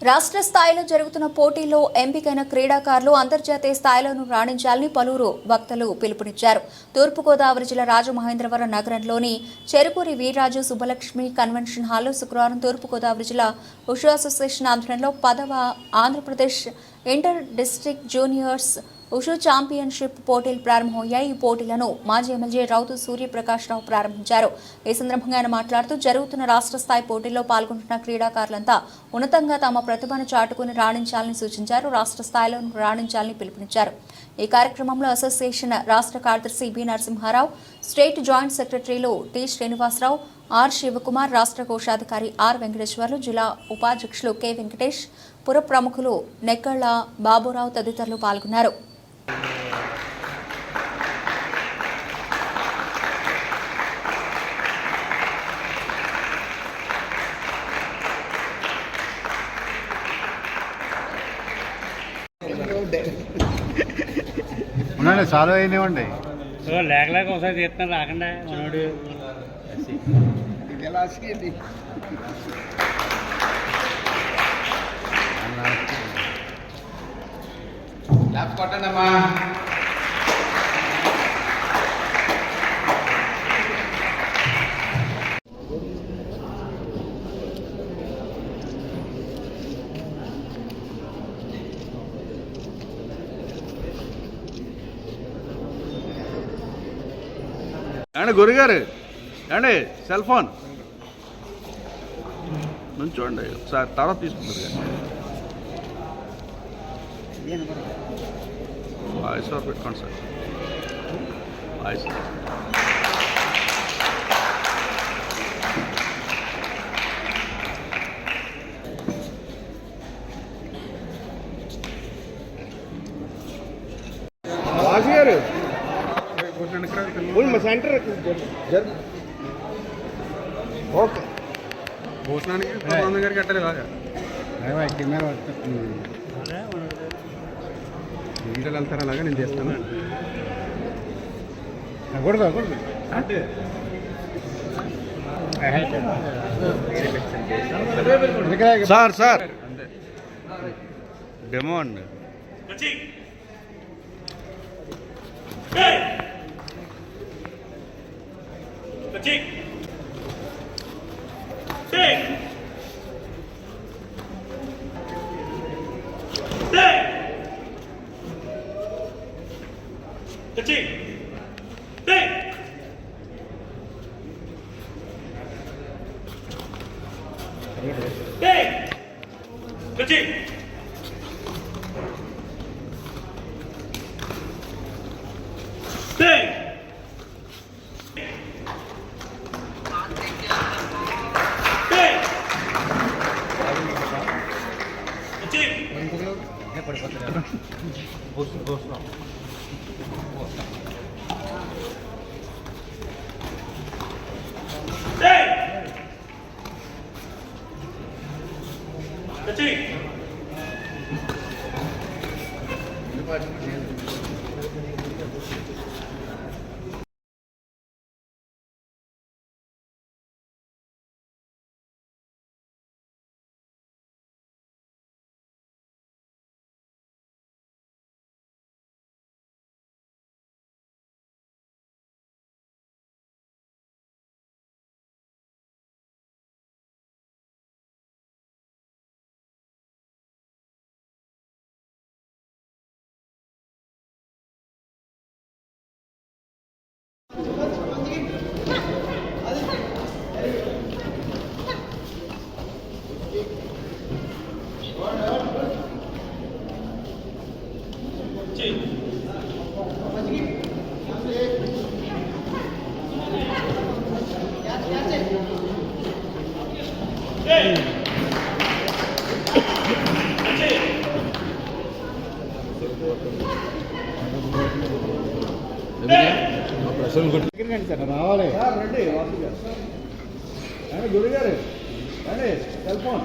రాష్ట్ర స్థాయిలో జరుగుతున్న పోటీల్లో ఎంపికైన క్రీడాకారులు అంతర్జాతీయ స్థాయిలోనూ రాణించాలని పలువురు వక్తలు పిలుపునిచ్చారు. తూర్పుగోదావరి జిల్లా రాజమహేంద్రవరం నగరంలోని చెరుకూరి వీర్రాజు సుబ్బలక్ష్మి కన్వెన్షన్ హాల్లో శుక్రవారం తూర్పుగోదావరి జిల్లా ఉషు అసోసియేషన్ ఆధ్వర్యంలో పదవ Andhra Pradesh inter district juniors wushu championship పోటీలు ప్రారంభమయ్యాయి. ఈ పోటీలను మాజీ ఎమ్మెల్యే రౌతు సూర్యప్రకాష్ రావు ప్రారంభించారు. ఈ సందర్భంగా ఆయన మాట్లాడుతూ జరుగుతున్న రాష్ట్ర స్థాయి పోటీల్లో పాల్గొంటున్న క్రీడాకారులంతా ఉన్నతంగా తమ ప్రతిభను చాటుకుని రాణించాలని సూచించారు. రాష్ట్ర స్థాయిలో రాణించాలని పిలుపునిచ్చారు. ఈ కార్యక్రమంలో అసోసియేషన్ రాష్ట్ర కార్యదర్శి బి నరసింహారావు స్టేట్ జాయింట్ సెక్రటరీలు టి శ్రీనివాసరావు ఆర్ శివకుమార్ రాష్ట్ర కోశాధికారి ఆర్ వెంకటేశ్వర్లు జిల్లా ఉపాధ్యక్షులు కె వెంకటేష్ పుర ప్రముఖులు నెక్కళ్ళ బాబురావు తదితరులు పాల్గొన్నారు. ఉండండి సాల్వ్ అయినవ్వండి. సో లేక లేక ఒకసారి తీస్తున్నాడు రాకుండా మనోడు. కొట్టండి అమ్మా ఏమండి గురుగారు? ఏమండి? Cell phone. నుంచోండి ఒకసారి తర్వాత తీసుకుంటారు కానీ వాయిస్ ఓవర్ పెట్టుకోండి sir. Voice Raju garu okay Bhushan ಕಟ್ಟಲ್ಲ ಇವಾಗ ಈಡಲ್ಲಿ ಅಂತಾರಲ್ಲ ನಿನ್ನ ದೇವಸ್ಥಾನ ಕೊಡ್ದ ಕೊಡ್ದ ಸರ್ ಸರ್ ಡೆಮೋಂಡ್ నేను 뭐 멋있어 멋있어 Hey! రావాలి రండి గురు గారు రండి cell phone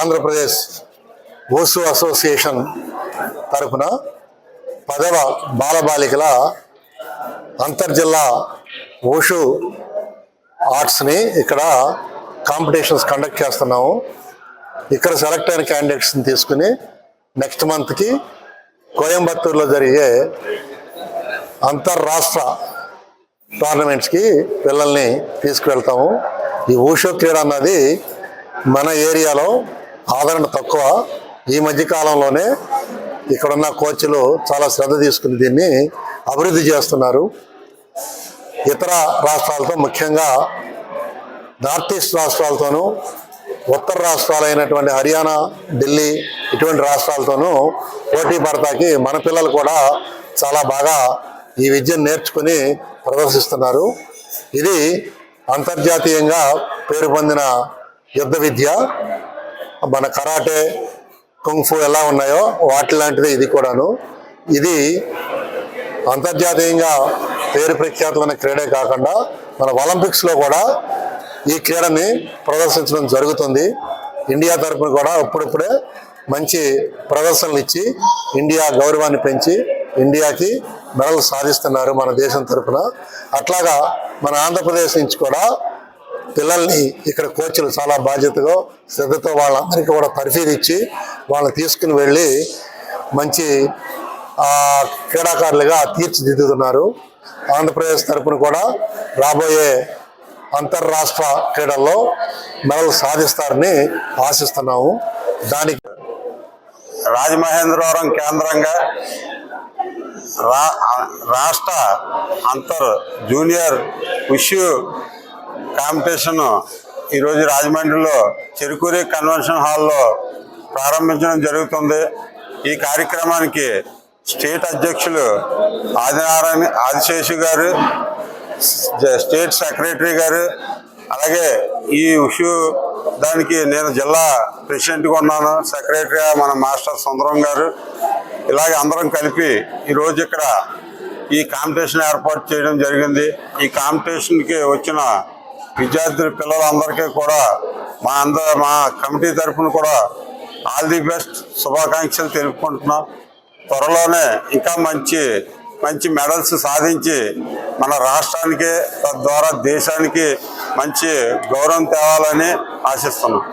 Andhra Pradesh wushu association తరపున పదవ బాలబాలికల అంతర్జిల్లా ఓషు ఆర్ట్స్ని ఇక్కడ కాంపిటీషన్స్ కండక్ట్ చేస్తున్నాము. ఇక్కడ సెలెక్ట్ అయిన క్యాండిడేట్స్ని తీసుకుని నెక్స్ట్ మంత్కి కోయంబత్తూరులో జరిగే అంతర్రాష్ట్ర టోర్నమెంట్స్కి పిల్లల్ని తీసుకువెళ్తాము. ఈ ఊషో క్రీడ అన్నది మన ఏరియాలో ఆదరణ తక్కువ. ఈ మధ్య కాలంలోనే ఇక్కడున్న కోచ్లు చాలా శ్రద్ధ తీసుకుని దీన్ని అభివృద్ధి చేస్తున్నారు. ఇతర రాష్ట్రాలతో ముఖ్యంగా నార్త్ ఈస్ట్ రాష్ట్రాలతోనూ ఉత్తర రాష్ట్రాలైనటువంటి హర్యానా ఢిల్లీ ఇటువంటి రాష్ట్రాలతోనూ పోటీ పడతాకి మన పిల్లలు కూడా చాలా బాగా ఈ విద్యను నేర్చుకుని ప్రదర్శిస్తున్నారు. ఇది అంతర్జాతీయంగా పేరు పొందిన యుద్ధ విద్య. మన కరాటే కుంఫు ఎలా ఉన్నాయో వాటి లాంటిది ఇది కూడాను. ఇది అంతర్జాతీయంగా పేరు ప్రఖ్యాతులైన క్రీడే కాకుండా మన ఒలింపిక్స్లో కూడా ఈ క్రీడని ప్రదర్శించడం జరుగుతుంది. ఇండియా తరపున కూడా ఇప్పుడిప్పుడే మంచి ప్రదర్శనలు ఇచ్చి ఇండియా గౌరవాన్ని పెంచి ఇండియాకి మెడల్ సాధిస్తున్నారు మన దేశం తరఫున అట్లాగా మన ఆంధ్రప్రదేశ్ నుంచి కూడా పిల్లల్ని ఇక్కడ కోచ్లు చాలా బాధ్యతగా శ్రద్ధతో వాళ్ళందరికీ కూడా పరిశీలించి ఇచ్చి వాళ్ళని తీసుకుని వెళ్ళి మంచి క్రీడాకారులుగా తీర్చిదిద్దుతున్నారు. ఆంధ్రప్రదేశ్ తరఫున కూడా రాబోయే అంతర్రాష్ట్ర క్రీడల్లో మెడల్ సాధిస్తారని ఆశిస్తున్నాము. దానికి రాజమహేంద్రవరం కేంద్రంగా రా రాష్ట్ర అంతర్ జూనియర్ ఉష్యూ కాంపిటీషన్ ఈరోజు రాజమండ్రిలో చెరుకూరి కన్వెన్షన్ హాల్లో ప్రారంభించడం జరుగుతుంది. ఈ కార్యక్రమానికి స్టేట్ అధ్యక్షులు ఆదినారాయణ ఆదిశేషు గారు స్టేట్ సెక్రటరీ గారు అలాగే ఈ ఉషు దానికి నేను జిల్లా ప్రెసిడెంట్గా ఉన్నాను సెక్రటరీ మన మాస్టర్ సుందరం గారు. ఇలాగే అందరం కలిపి ఈరోజు ఇక్కడ ఈ కాంపిటీషన్ ఏర్పాటు చేయడం జరిగింది. ఈ కాంపిటీషన్కి వచ్చిన విద్యార్థుల పిల్లలందరికీ కూడా మా అందరు మా కమిటీ తరఫున కూడా ఆల్ ది బెస్ట్ శుభాకాంక్షలు తెలుపుకుంటున్నాం. త్వరలోనే ఇంకా మంచి మంచి మెడల్స్ సాధించి మన రాష్ట్రానికి తద్వారా దేశానికి మంచి గౌరవం తేవాలని ఆశిస్తున్నాం.